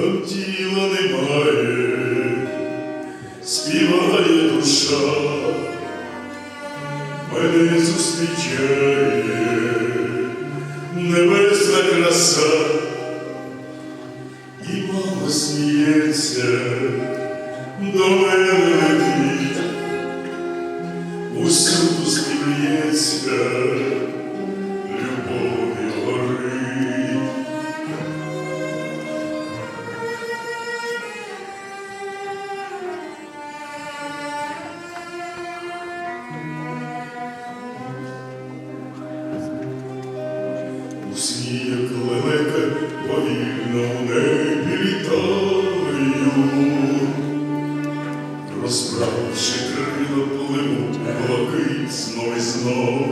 там тіла немає, співає душа, мене зустрічає небесна краса. І мало сміється до мене летить, усюду сміється. Розправивши крила пливу, блакить знов і знов.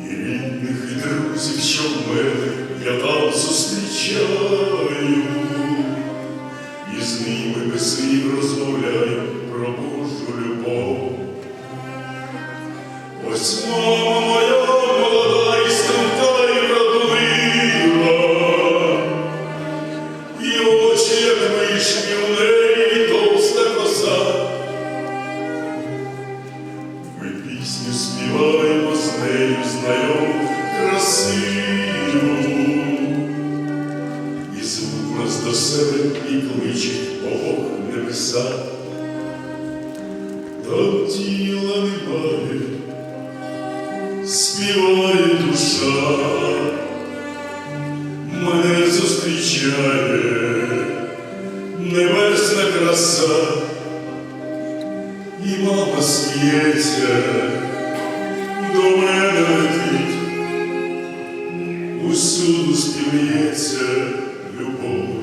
І рідних, і друзів, що в мене я там зустрічаю, і з ними без слів розмовляю про Божу любов. Ось мама моя молода і струнка і вродлива, і очі, як вишні у неї пісню співаємо з нею знайому красиву, і звук нас до себе і кличе Бог небеса. Там тіла немає, співає душа, мене зустрічає небесна краса, і мама сміється, до мене летить, усюду співається любов.